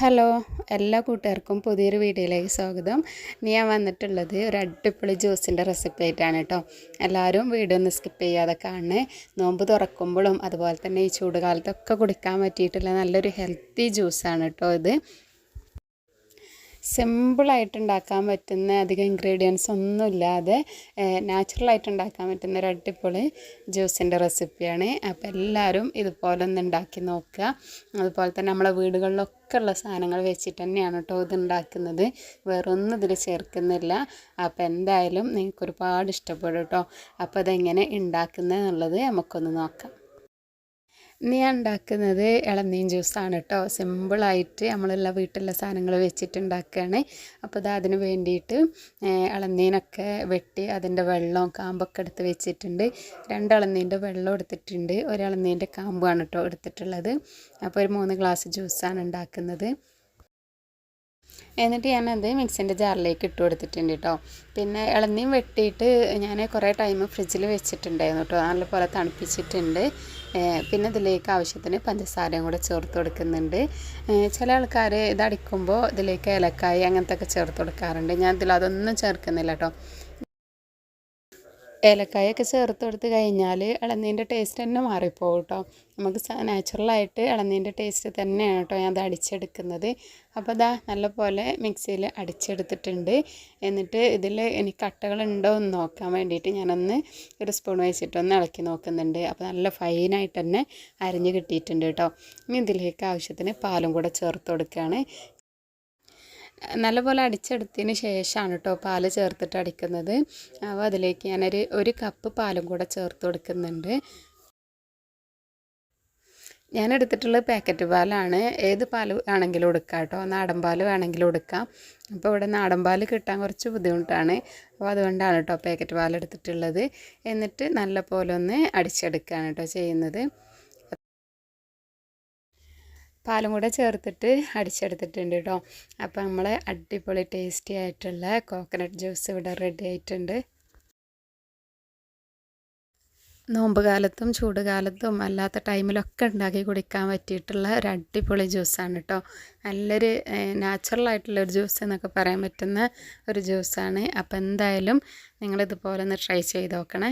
Hello എല്ലാ കൂട്ടുകാർക്കും പുതിയൊരു വീഡിയോയിലേക്ക് സ്വാഗതം. ഇനി ഞാൻ വന്നിട്ടുള്ളത് ഒരു അടിപൊളി ജ്യൂസിന്റെ റെസിപ്പി ആയിട്ടാണ് കേട്ടോ. എല്ലാവരും വീഡിയോ ഒന്ന് സ്കിപ്പ് ചെയ്യാതെ കാണണേ. നോമ്പ് തുറക്കുമ്പോഴും അതുപോലെ തന്നെ ഈ ചൂടുകാലത്തൊക്കെ കുടിക്കാൻ പറ്റിയിട്ടുള്ള നല്ലൊരു ഹെൽത്തി ജ്യൂസാണ് കേട്ടോ ഇത്. സിമ്പിളായിട്ട് ഉണ്ടാക്കാൻ പറ്റുന്ന അധികം ഇൻഗ്രീഡിയൻസ് ഒന്നും ഒന്നുമില്ലാതെ നാച്ചുറലായിട്ട് ഉണ്ടാക്കാൻ പറ്റുന്ന ഒരു അടിപൊളി ജ്യൂസിന്റെ റെസിപ്പിയാണ്. അപ്പോൾ എല്ലാവരും ഇതുപോലെ ഒന്ന് ഉണ്ടാക്കി നോക്കുക. അതുപോലെ തന്നെ നമ്മളെ വീടുകളിലൊക്കെ ഉള്ള സാധനങ്ങൾ വെച്ചിട്ട് തന്നെയാണ് കേട്ടോ ഇത് ഉണ്ടാക്കുന്നത് വേറൊന്നും ഇതിൽ ചേർക്കുന്നില്ല. അപ്പോൾ എന്തായാലും നിങ്ങൾക്ക് ഒരുപാട് ഇഷ്ടപ്പെടും കേട്ടോ. അപ്പോൾ അതെങ്ങനെ ഉണ്ടാക്കുന്നത് എന്നുള്ളത് നമുക്കൊന്ന് നോക്കാം. ഇന്ന് ഞാൻ ഉണ്ടാക്കുന്നത് ഇളനീൻ ജ്യൂസാണ് കേട്ടോ. സിമ്പിളായിട്ട് നമ്മളുള്ള വീട്ടിലുള്ള സാധനങ്ങൾ വെച്ചിട്ട് ഉണ്ടാക്കുകയാണ് അപ്പോൾ അത് അതിന് വേണ്ടിയിട്ട് ഇളനീനൊക്കെ വെട്ടി അതിന്റെ വെള്ളവും കാമ്പൊക്കെ എടുത്ത് വെച്ചിട്ടുണ്ട്. രണ്ട് ഇളനീന്റെ വെള്ളം എടുത്തിട്ടുണ്ട്. ഒരു ഇളനീന്റെ കാമ്പാണ് കേട്ടോ എടുത്തിട്ടുള്ളത്. അപ്പോൾ ഒരു മൂന്ന് ഗ്ലാസ് ജ്യൂസാണ് ഉണ്ടാക്കുന്നത്. എന്നിട്ട് ഞാനത് മിക്സിന്റെ ജാറിലേക്ക് ഇട്ട് കൊടുത്തിട്ടുണ്ട് കേട്ടോ പിന്നെ ഇളനീം വെട്ടിയിട്ട് ഞാൻ കുറേ ടൈം ഫ്രിഡ്ജിൽ വെച്ചിട്ടുണ്ടായിരുന്നു കേട്ടോ നല്ലപോലെ തണുപ്പിച്ചിട്ടുണ്ട്. പിന്നെ ഇതിലേക്ക് ആവശ്യത്തിന് പഞ്ചസാരയും കൂടെ ചേർത്ത് കൊടുക്കുന്നുണ്ട്. ചില ആൾക്കാർ ഇതടിക്കുമ്പോൾ ഇതിലേക്ക് ഏലക്കായ അങ്ങനത്തെ ഒക്കെ ചേർത്ത് കൊടുക്കാറുണ്ട്. ഞാൻ ഇതിൽ അതൊന്നും ചേർക്കുന്നില്ല കേട്ടോ ഏലക്കായൊക്കെ ചേർത്ത് കൊടുത്ത് കഴിഞ്ഞാൽ ഇളനീന്റെ ടേസ്റ്റ് തന്നെ മാറിപ്പോകും കേട്ടോ. നമുക്ക് നാച്ചുറലായിട്ട് ഇളനീന്റെ ടേസ്റ്റ് തന്നെയാണ് കേട്ടോ ഞാൻ അത് അടിച്ചെടുക്കുന്നത്. അപ്പോൾ അതാ നല്ലപോലെ മിക്സിയിൽ അടിച്ചെടുത്തിട്ടുണ്ട്. എന്നിട്ട് ഇതിൽ ഇനി കട്ടകളുണ്ടോ എന്ന് നോക്കാൻ വേണ്ടിയിട്ട് ഞാനൊന്ന് ഒരു സ്പൂൺ വെച്ചിട്ടൊന്ന് ഇളക്കി നോക്കുന്നുണ്ട്. അപ്പോൾ നല്ല ഫൈനായിട്ട് തന്നെ അരിഞ്ഞ് കിട്ടിയിട്ടുണ്ട് കേട്ടോ. ഇനി ഇതിലേക്ക് ആവശ്യത്തിന് പാലും കൂടെ ചേർത്ത് കൊടുക്കുകയാണ്. നല്ലപോലെ അടിച്ചെടുത്തതിന് ശേഷമാണ് കേട്ടോ പാൽ ചേർത്തിട്ട് അടിക്കുന്നത്. അപ്പോൾ അതിലേക്ക് ഞാനൊരു ഒരു കപ്പ് പാലും കൂടെ ചേർത്ത് കൊടുക്കുന്നുണ്ട്. ഞാൻ എടുത്തിട്ടുള്ള പാക്കറ്റ് പാലാണ്. ഏത് പാൽ ആണെങ്കിലും എടുക്കാം കേട്ടോ. നാടൻ പാൽ വേണമെങ്കിലും എടുക്കാം. അപ്പോൾ ഇവിടെ നാടൻ പാൽ കിട്ടാൻ കുറച്ച് ബുദ്ധിമുട്ടാണ്. അപ്പോൾ അതുകൊണ്ടാണ് കേട്ടോ പാക്കറ്റ് പാൽ എടുത്തിട്ടുള്ളത് എന്നിട്ട് നല്ല പോലെ ഒന്ന് അടിച്ചെടുക്കുകയാണ് കേട്ടോ ചെയ്യുന്നത്. പാലും കൂടെ ചേർത്തിട്ട് അടിച്ചെടുത്തിട്ടുണ്ട് കേട്ടോ അപ്പോൾ നമ്മൾ അടിപൊളി ടേസ്റ്റി ആയിട്ടുള്ള കോക്കനട്ട് ജ്യൂസ് ഇവിടെ റെഡി ആയിട്ടുണ്ട്. നോമ്പ് കാലത്തും ചൂട് കാലത്തും അല്ലാത്ത ടൈമിലൊക്കെ ഉണ്ടാക്കി കുടിക്കാൻ പറ്റിയിട്ടുള്ള ഒരു അടിപൊളി ജ്യൂസാണ് കേട്ടോ നല്ലൊരു നാച്ചുറൽ ആയിട്ടുള്ള ഒരു ജ്യൂസ് എന്നൊക്കെ പറയാൻ പറ്റുന്ന ഒരു ജ്യൂസാണ് അപ്പോൾ എന്തായാലും നിങ്ങളിതുപോലെ ഒന്ന് ട്രൈ ചെയ്ത് നോക്കണേ.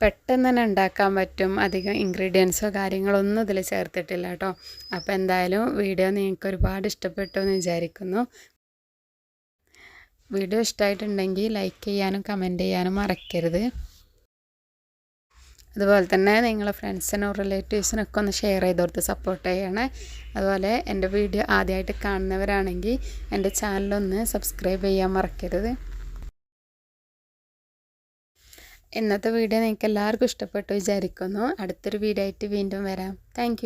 പെട്ടെന്ന് തന്നെ ഉണ്ടാക്കാൻ പറ്റും. അധികം ഇൻഗ്രീഡിയൻസോ കാര്യങ്ങളോ ഒന്നും ഇതിൽ ചേർത്തിട്ടില്ല കേട്ടോ. അപ്പോൾ എന്തായാലും വീഡിയോ നിങ്ങൾക്ക് ഒരുപാട് ഇഷ്ടപ്പെട്ടു എന്ന് വിചാരിക്കുന്നു. വീഡിയോ ഇഷ്ടമായിട്ടുണ്ടെങ്കിൽ ലൈക്ക് ചെയ്യാനും കമന്റ് ചെയ്യാനും മറക്കരുത്. അതുപോലെ തന്നെ നിങ്ങളെ ഫ്രണ്ട്സിനോ റിലേറ്റീവ്സിനൊക്കെ ഒന്ന് ഷെയർ ചെയ്ത് കൊടുത്ത് സപ്പോർട്ട് ചെയ്യണേ. അതുപോലെ എന്റെ വീഡിയോ ആദ്യമായിട്ട് കാണുന്നവരാണെങ്കിൽ എന്റെ ചാനലൊന്ന് സബ്സ്ക്രൈബ് ചെയ്യാൻ മറക്കരുത്. ഇന്നത്തെ വീഡിയോ നിങ്ങൾക്ക് എല്ലാവർക്കും ഇഷ്ടപ്പെട്ടു വിചാരിക്കുന്നു. അടുത്തൊരു വീഡിയോ ആയിട്ട് വീണ്ടും വരാം. താങ്ക്